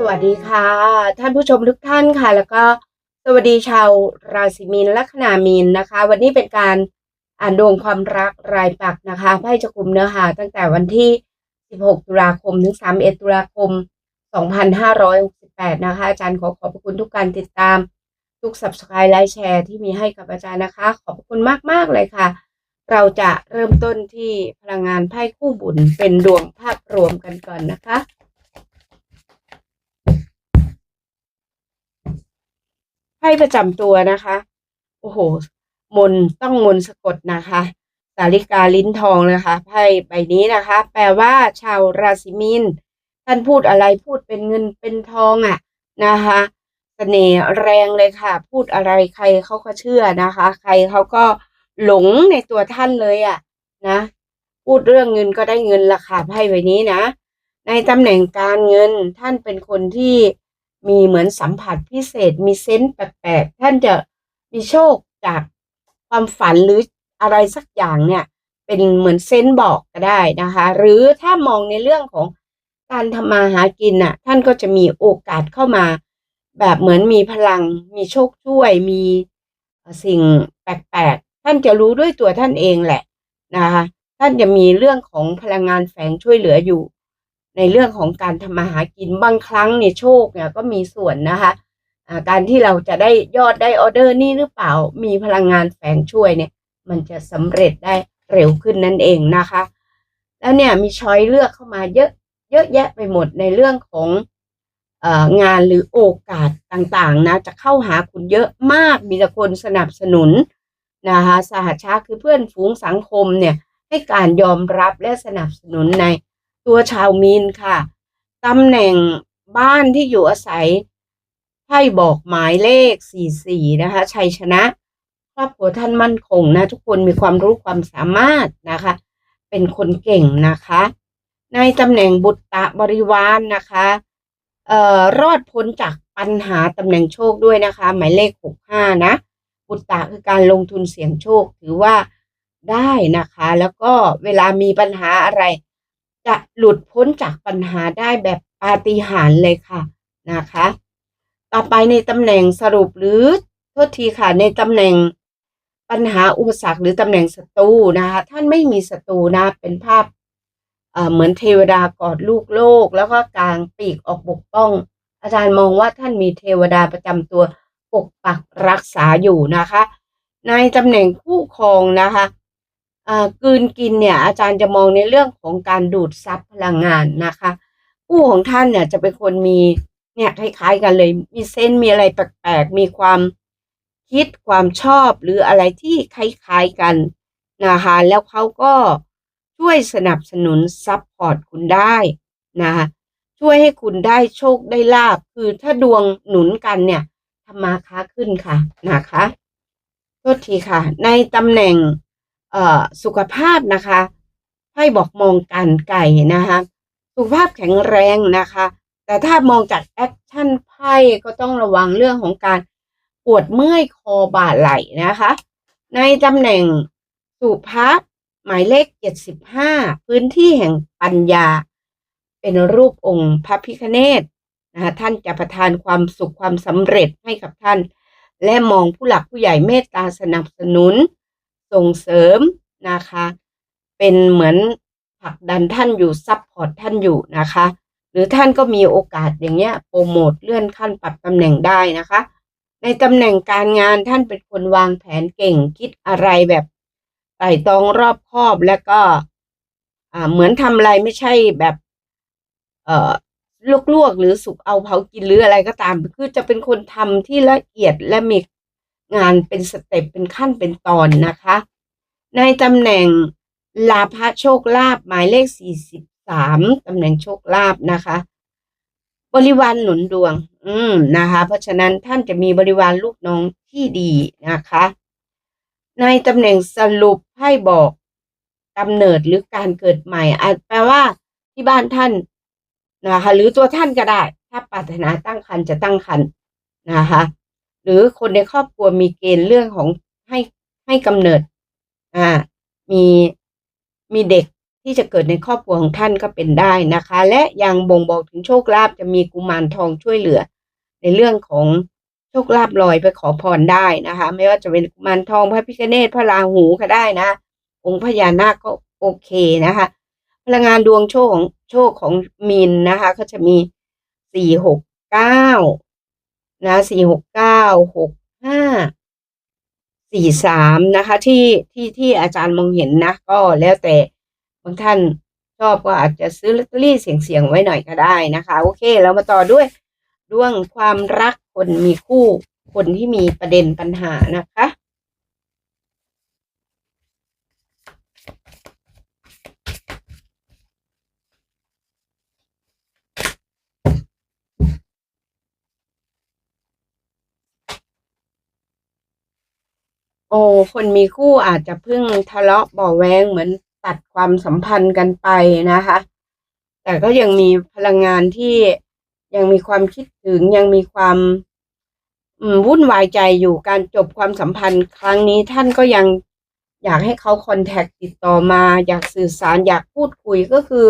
สวัสดีค่ะ ท่านผู้ชมทุกท่านค่ะ แล้วก็สวัสดีชาวราศีมีนลัคนามีนนะคะ วันนี้เป็นการอ่านดวงความรักรายปักนะคะไพ่จะกลุ่มเนื้อหาตั้งแต่วันที่ 16 ตุลาคมถึง 31 ตุลาคม 2568 นะคะ อาจารย์ขอขอบพระคุณทุกการติดตาม ทุก subscribe ไลค์แชร์ที่มีให้กับอาจารย์นะคะ ขอบพระคุณมาก ๆ เลยค่ะ เราจะเริ่มต้นที่พลังงานไพ่คู่บุญเป็นดวงภาพรวมกันก่อนนะคะ พ่ประจำตัวนะคะ โอ้โห มนต้องมนสะกดนะคะ สาริกาลิ้นทองนะคะไพ่ใบนี้นะคะ แปลว่าชาวราศีมีนท่านพูดอะไรพูดเป็นเงินเป็นทองอะ่ะนะคะเสน่ห์แรงเลยค่ะ พูดอะไรใครเขาก็เชื่อนะคะ ใครเขาก็หลงในตัวท่านเลยอะ่ะนะ พูดเรื่องเงินก็ได้เงินละค่ะไพ่ใบนี้นะ ในตำแหน่งการเงินท่านเป็นคนที่ มีเหมือนสัมผัสพิเศษ มีเซนส์แปลกๆท่านจะมีโชคจากความฝันหรืออะไรสักอย่างเนี่ย เป็นเหมือนเซนส์บอกก็ได้นะคะ หรือถ้ามองในเรื่องของการทำมาหากินน่ะ ท่านก็จะมีโอกาสเข้ามา แบบเหมือนมีพลัง มีโชคช่วย มีสิ่งแปลกๆ ท่านจะรู้ด้วยตัวท่านเองแหละนะคะ ท่านจะมีเรื่องของพลังงานแฝงช่วยเหลืออยู่ ในเรื่องของการทำมาหากินบางครั้งเนี่ยโชคเนี่ยก็มีส่วนนะคะการที่เราจะได้ยอดได้ออเดอร์นี่หรือเปล่ามีพลังงานแฝงช่วยเนี่ย มันจะสำเร็จได้เร็วขึ้นนั่นเองนะคะ แล้วเนี่ยมีช้อยเลือกเข้ามาเยอะเยอะแยะไปหมดในเรื่องของอ่องานหรือโอกาสต่างๆนะจะเข้าหาคุณเยอะมากมีแต่คนสนับสนุนนะคะสหชาคือเพื่อนฝูงสังคมเนี่ยให้การยอมรับและสนับสนุนใน ตัวชาวมีนค่ะตำแหน่งบ้านที่อยู่อาศัยให้บอกหมายเลข 44 นะคะ ชัยชนะ ครอบครัวท่านมั่นคงนะ ทุกคนมีความรู้ความสามารถนะคะ เป็นคนเก่งนะคะ ในตำแหน่งบุตรบริวารนนะคะเอ่อรอดพ้นจากปัญหาตำแหน่งโชคด้วยนะคะ หมายเลข 65 นะ บุตรคือการลงทุนเสี่ยงโชคถือว่าได้นะคะ แล้วก็เวลามีปัญหาอะไร จะหลุดพ้นจากปัญหาได้แบบปาฏิหาริย์เลยค่ะนะคะ ต่อไปในตำแหน่งสรุปหรือโทษทีค่ะในตำแหน่งปัญหาอุปสรรคหรือตำแหน่งศัตรูนะคะท่านไม่มีศัตรูนะเป็นภาพเหมือนเทวดากอดลูกโลก แล้วก็กลางปีกออกปกป้อง อาจารย์มองว่าท่านมีเทวดาประจำตัวปกปักรักษาอยู่นะคะ ในตำแหน่งคู่ครองนะคะ กืนกินเนี่ยอาจารย์จะมองในเรื่องของการดูดซับพลังงานนะคะคู่ของท่านเนี่ยจะเป็นคนมีเนี่ยคล้ายๆกันเลย มีเส้นมีอะไรแปลกๆมีความคิดความชอบหรืออะไรที่คล้ายๆกันนะคะแล้วเขาก็ช่วยสนับสนุนซับพอร์ตคุณได้นะคะช่วยให้คุณได้โชคได้ลาบคือถ้าดวงหนุนกันเนี่ยทำมาค้าขึ้นค่ะนะคะโทษทีค่ะ ในตำแหน่ง เอ่อสุขภาพนะคะให้บอกมองกันไก่นะคะสุขภาพแข็งแรงนะคะ แต่ถ้ามองจากแอคชั่นไพ่ก็ต้องระวังเรื่องของการปวดเมื่อยคอบ่าไหล่นะคะ ในตำแหน่งสุภาพหมายเลขเจ็ดสิบห้าพื้นที่แห่งปัญญา เป็นรูปองค์พระพิคเนตนะคะท่านจะประทานความสุขความสำเร็จให้กับท่าน และมองผู้หลักผู้ใหญ่เมตตาสนับสนุน ส่งเสริมนะคะ เป็นเหมือนผลักดันท่านอยู่ซับพอร์ตท่านอยู่นะคะ หรือท่านก็มีโอกาสอย่างเงี้ยโปรโมทเลื่อนขั้นปรับตำแหน่งได้นะคะ ในตำแหน่งการงานท่านเป็นคนวางแผนเก่งคิดอะไรแบบไต่ตองรอบคอบแล้วก็อ่าเหมือนทำอะไรไม่ใช่แบบเอ่อลวกๆหรือสุกเอาเผากินหรืออะไรก็ตาม คือจะเป็นคนทำที่ละเอียดและมี งานเป็นสเต็ปเป็นขั้นเป็นตอนนะคะ ในตำแหน่งลาภโชคลาภหมายเลขสี่สิบสามตำแหน่งโชคลาภนะคะ บริวารหนุนดวง อืมนะคะ เพราะฉะนั้นท่านจะมีบริวารลูกน้องที่ดีนะคะ ในตำแหน่งสรุปให้บอกกำเนิดหรือการเกิดใหม่อาจแปลว่าที่บ้านท่านนะคะ หรือตัวท่านก็ได้ ถ้าปรารถนาตั้งครรภ์จะตั้งครรภ์นะคะ หรือคนในครอบครัวมีเกณฑ์เรื่องของให้ให้กำเนิด อ่า มีมีเด็กที่ที่จะเกิดในครอบครัวของท่านก็เป็นได้นะคะ และยังบ่งบอกถึงโชคลาภจะมีกุมารทองช่วยเหลือ ในเรื่องของโชคลาภลอยไปขอพรได้นะคะ ไม่ว่าจะเป็นกุมารทองพระพิฆเนศพระราหูก็ได้นะ องค์พญานาคก็โอเคนะคะ พลังงานดวงโชคของโชคของมีนนะคะ ก็จะมีสี่หกเก้า นะสี่หกเก้าหกห้าสี่สามนะคะ ที่ที่ที่อาจารย์มองเห็นนะ ก็แล้วแต่บางท่านชอบก็อาจจะซื้อลอตเตอรี่เสี่ยงๆไว้หน่อยก็ได้นะคะ โอเคเรามาต่อด้วยดวงความรักคนมีคู่คนที่มีประเด็นปัญหานะคะ โอ้คนมีคู่อาจจะเพิ่งทะเลาะบาะแวงเหมือนตัดความสัมพันธ์กันไปนะคะ แต่ก็ยังมีพลังงานที่ยังมีความคิดถึงยังมีความอืมวุ่นวายใจอยู่การจบความสัมพันธ์ครั้งนี้ท่านก็ยังอยากให้เขาคอนแทคติดต่อมา อยากสื่อสารอยากพูดคุยก็คือ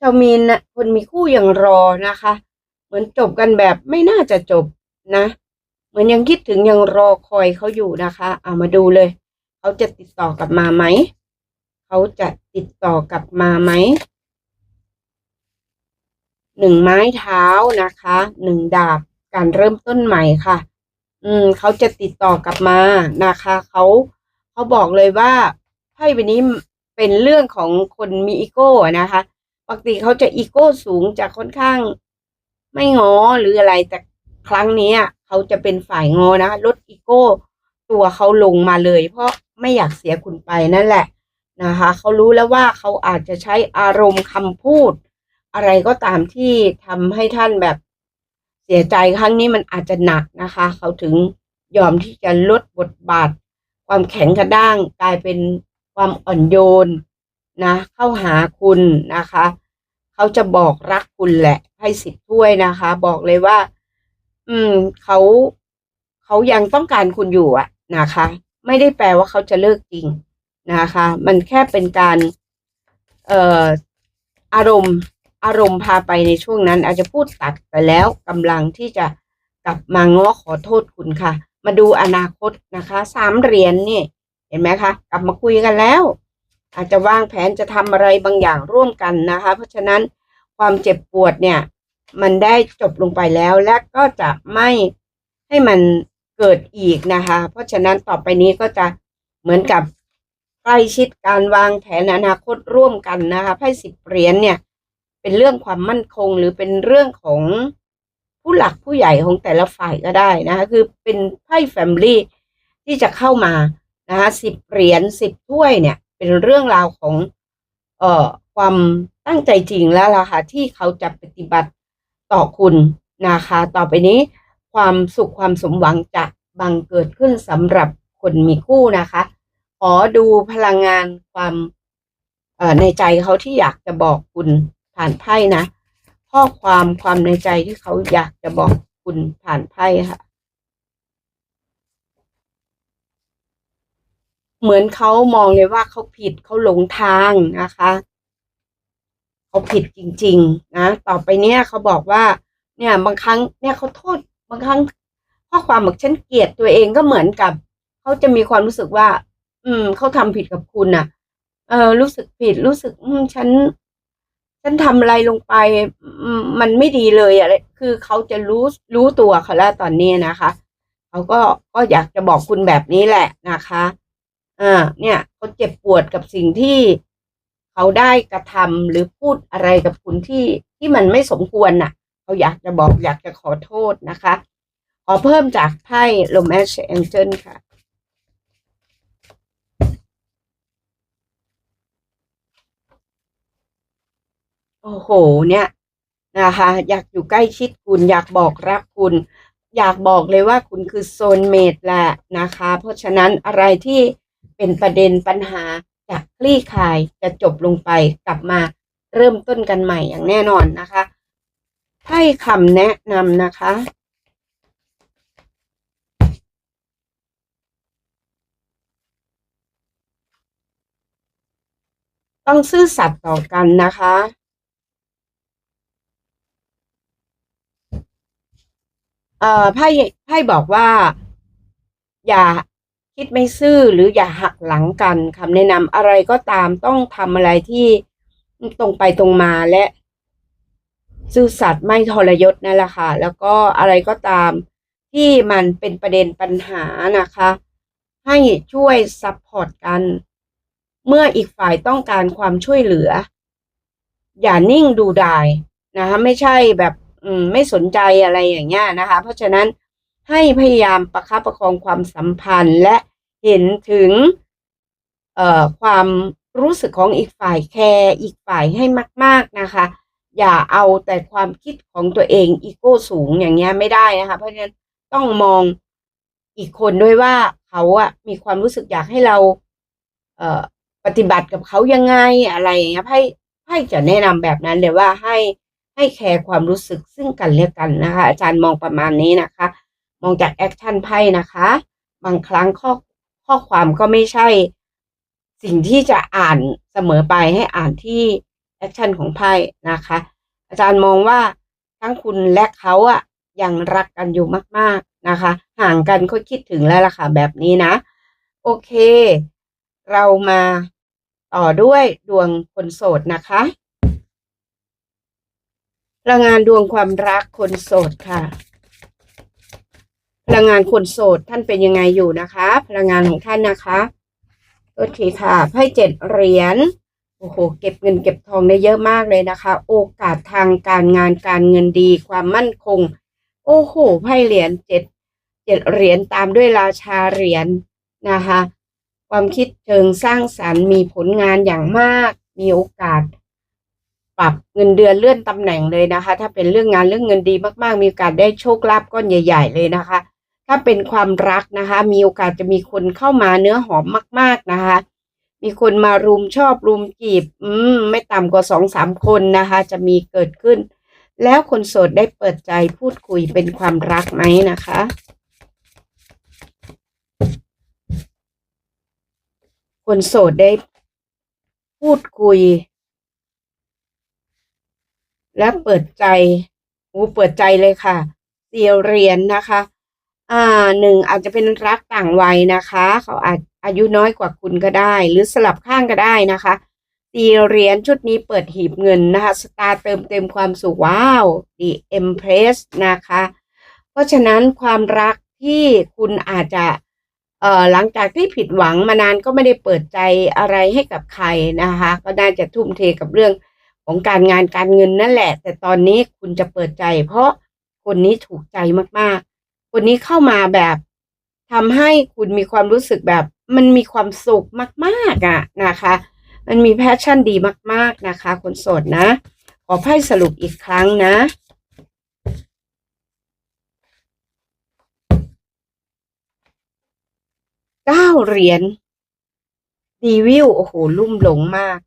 ชาวมีนนะคนมีคู่ยังรอนะคะ เหมือนจบกันแบบไม่น่าจะจบนะ เหมือนยังคิดถึงยังรอคอยเขาอยู่นะคะ เอามาดูเลย เขาจะติดต่อกลับมาไหม เขาจะติดต่อกลับมาไหม หนึ่งไม้เท้านะคะ หนึ่งดาบ การเริ่มต้นใหม่ค่ะ อืม เขาจะติดต่อกลับมานะคะ เขาเขาบอกเลยว่าไพ่ใบนี้เป็นเรื่องของคนมีอีโก้นะคะ ปกติเขาจะอีโก้สูงจะค่อนข้างไม่งอหรืออะไรแต่ครั้งนี้อะ เขาจะเป็นฝ่ายงอนะลดอีโก้ตัวเขาลงมาเลย เพราะไม่อยากเสียคุณไปนั่นแหละนะคะเขารู้แล้วว่าเขาอาจจะใช้อารมณ์คำพูด อะไรก็ตามที่ทำให้ท่านแบบเสียใจครั้งนี้มันอาจจะหนักนะคะ เขาถึงยอมที่จะลดบทบาท ความแข็งกระด้างกลายเป็นความอ่อนโยนนะเข้าหาคุณนะคะ เขาจะบอกรักคุณแหละให้สิบถ้วยนะคะ บอกเลยว่า อืมเขาเขายังต้องการคุณอยู่อะนะคะ ไม่ได้แปลว่าเขาจะเลิกจริงนะคะ มันแค่เป็นการเอ่ออารมณ์อารมณ์พาไปในช่วงนั้น อาจจะพูดตัดไปแล้วกำลังที่จะกลับมาง้อขอโทษคุณค่ะ มาดูอนาคตนะคะสามเหรียญนี่เห็นไหมคะ กลับมาคุยกันแล้ว อาจจะวางแผนจะทำอะไรบางอย่างร่วมกันนะคะ เพราะฉะนั้นความเจ็บปวดเนี่ย มันได้จบลงไปแล้วและก็จะไม่ให้มันเกิดอีกนะคะ เพราะฉะนั้นต่อไปนี้ก็จะเหมือนกับใกล้ชิดการวางแผนอนาคตร่วมกันนะคะไพ่สิบเหรียญเนี่ย เป็นเรื่องความมั่นคงหรือเป็นเรื่องของผู้หลักผู้ใหญ่ของแต่ละฝ่ายก็ได้นะคะคือเป็นไพ่แฟมิลี่ที่จะเข้ามานะคะสิบเหรียญสิบถ้วยเนี่ย เป็นเรื่องราวของเอ่อความตั้งใจจริงแล้วล่ะค่ะที่เขาจะปฏิบัติ ต่อคุณนะคะ ต่อไปนี้ ความสุขความสมหวังจะบังเกิดขึ้นสำหรับคนมีคู่นะคะ ขอดูพลังงานความในใจเขาที่อยากจะบอกคุณผ่านไพ่นะข้อความความในใจที่เขาอยากจะบอกคุณผ่านไพ่ค่ะ เหมือนเขามองเลยว่าเขาผิดเขาหลงทางนะคะ เขาผิดจริง ๆ นะ ต่อไปเนี้ยเขาบอกว่า เนี่ย บางครั้งเนี่ยเขาโทษ บางครั้งข้อความบอกฉันเกลียดตัวเองก็เหมือนกับเขาจะมีความรู้สึกว่า อืมเขาทำผิดกับคุณน่ะ เออ รู้สึกผิดรู้สึก อืมฉัน ฉันทำอะไรลงไปมันไม่ดีเลยอะไรคือเขาจะรู้รู้ตัวเขาแล้วตอนนี้นะคะเขาก็ก็อยากจะบอกคุณแบบนี้แหละนะคะอ่าเนี่ยเขาเจ็บปวดกับสิ่งที่ เขาได้กระทำหรือพูดอะไรกับคุณที่ที่มันไม่สมควรน่ะ เขาอยากจะบอกอยากจะขอโทษนะคะ ขอเพิ่มจากไพ่โ o แมชแองเจิลค่ะโอ้โห เนี่ยนะคะ อยากอยู่ใกล้ชิดคุณ อยากบอกรักคุณ อยากบอกเลยว่าคุณคือโซนเมดแหละนะคะ เพราะฉะนั้นอะไรที่เป็นประเด็นปัญหา จะคลี่คลายจะจบลงไปกลับมาเริ่มต้นกันใหม่อย่างแน่นอนนะคะให้คำแนะนำนะคะ ต้องซื่อสัตย์ต่อกันนะคะเอ่อไพ่ไพ่บอกว่า อย่า คิดไม่ซื่อหรืออย่าหักหลังกันคำแนะนำอะไรก็ตามต้องทำอะไรที่ตรงไปตรงมาและ ซื่อสัตย์ไม่ทรยศนั่นแหละค่ะ แล้วก็อะไรก็ตามที่มันเป็นประเด็นปัญหานะคะ ให้ช่วยซัพพอร์ตกัน เมื่ออีกฝ่ายต้องการความช่วยเหลือ อย่านิ่งดูดายนะคะ ไม่ใช่แบบไม่สนใจอะไรอย่างเงี้ยนะคะ เพราะฉะนั้น ให้พยายามประคับประคองความสัมพันธ์และเห็นถึงความรู้สึกของอีกฝ่ายแคร์อีกฝ่ายให้มาก ๆนะคะ อย่าเอาแต่ความคิดของตัวเองอีโก้สูงอย่างเงี้ยไม่ได้นะคะ เพราะฉะนั้นต้องมองอีกคนด้วยว่าเขาอะมีความรู้สึกอยากให้เราเปฏิบัติกับเขายังไงอะไรอย่างเงี้ยไพ่ไพ่จะแนะนำแบบนั้นเลยว่าให้ให้แคร์ความรู้สึกซึ่งกันและกันนะคะ อาจารย์มองประมาณนี้นะคะ มองจากแอคชั่นไพ่นะคะ บางครั้งข้อข้อความก็ไม่ใช่ สิ่งที่จะอ่านเสมอไปให้อ่านที่แอคชั่นของไพ่นะคะ อาจารย์มองว่าทั้งคุณและเขาอะยังรักกันอยู่มาก ๆนะคะ ห่างกันก็คิดถึงแล้วล่ะค่ะแบบนี้นะ โอเค เรามาต่อด้วยดวงคนโสดนะคะพลังงานดวงความรักคนโสดค่ะ พลังงานคนโสดท่านเป็นยังไงอยู่นะคะ พลังงานของท่านนะคะโอเคค่ะไพ่เจ็ดเหรียญโอ้โหเก็บเงินเก็บทองได้เยอะมากเลยนะคะ โอกาสทางการงานการเงินดีความมั่นคง โอ้โหไพ่เหรียญเจ็ดเจ็ดเหรียญตามด้วยราชาเหรียญนะคะ ความคิดเชิงสร้างสรรค์มีผลงานอย่างมาก มีโอกาส ปรับเงินเดือนเลื่อนตำแหน่งเลยนะคะ ถ้าเป็นเรื่องงานเรื่องเงินดีมากๆ มีโอกาสได้โชคลาภก้อนใหญ่ ๆ เลยนะคะ ถ้าเป็นความรักนะคะ มีโอกาสจะมีคนเข้ามาเนื้อหอมมาก ๆนะคะ มีคนมารุมชอบรุมจีบ อืม ไม่ต่ำกว่าสองสามคนนะคะ จะมีเกิดขึ้น แล้วคนโสดได้เปิดใจพูดคุยเป็นความรักไหมนะคะ คนโสดได้พูดคุย และเปิดใจโอ้เปิดใจเลยค่ะเสียวเรียญนะคะ อ่าหนึ่งอาจจะเป็นรักต่างวัยนะคะ เขาอาจอายุน้อยกว่าคุณก็ได้ หรือสลับข้างก็ได้นะคะตีเหรียญชุดนี้เปิดหีบเงินนะคะสตาร์เติมเต็มความสุขว้าวดีเอ็มเพรสนะคะ เพราะฉะนั้นความรักที่คุณอาจจะเอ่อหลังจากที่ผิดหวังมานานก็ไม่ได้เปิดใจอะไรให้กับใครนะคะ ก็น่าจะทุ่มเทกับเรื่องของการงานการเงินนั่นแหละ แต่ตอนนี้คุณจะเปิดใจ เพราะคนนี้ถูกใจมากๆ คนนี้เข้ามาแบบทำให้คุณมีความรู้สึกแบบ มันมีความสุขมากๆอะนะคะ มันมีแพชชั่นดีมาก ๆนะคะ คนโสดนะ ขอไพ่สรุปอีกครั้งนะเก้าเหรียญดีวิวโอ้โหลุ่มหลงมาก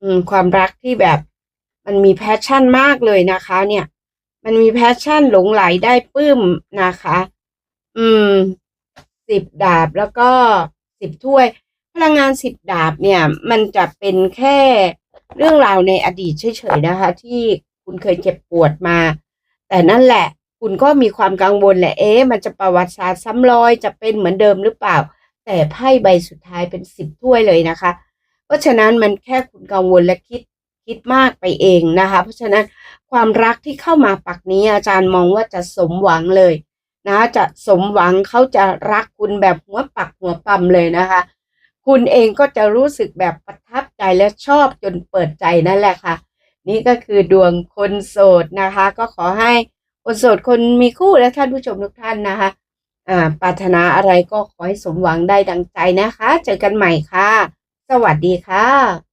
อืม ความรักที่แบบ มันมีแพชชั่นมากเลยนะคะ เนี่ย มันมีแพชชั่นหลงไหลได้ปื้มนะคะ อืมสิบดาบแล้วก็สิบถ้วย พลังงานสิบดาบเนี่ย มันจะเป็นแค่เรื่องราวในอดีตเฉยๆนะคะ ที่คุณเคยเจ็บปวดมา แต่นั่นแหละ คุณก็มีความกังวลแหละเอ๊ะมันจะประวัติศาสตร์ซ้ำรอยจะเป็นเหมือนเดิมหรือเปล่า แต่ไพ่ใบสุดท้ายเป็นสิบถ้วยเลยนะคะ เพราะฉะนั้นมันแค่คุณกังวลและคิดคิดมากไปเองนะคะ เพราะฉะนั้น ความรักที่เข้ามาปักนี้อาจารย์มองว่าจะสมหวังเลยนะจะสมหวังเขาจะรักคุณแบบหัวปักหัวปั๊มเลยนะคะ คุณเองก็จะรู้สึกแบบประทับใจและชอบจนเปิดใจนั่นแหละค่ะ นี่ก็คือดวงคนโสดนะคะ ก็ขอให้คนโสดคนมีคู่และท่านผู้ชมทุกท่านนะคะอ่าปรารถนาอะไรก็ขอให้สมหวังได้ดังใจนะคะ เจอกันใหม่ค่ะ สวัสดีค่ะ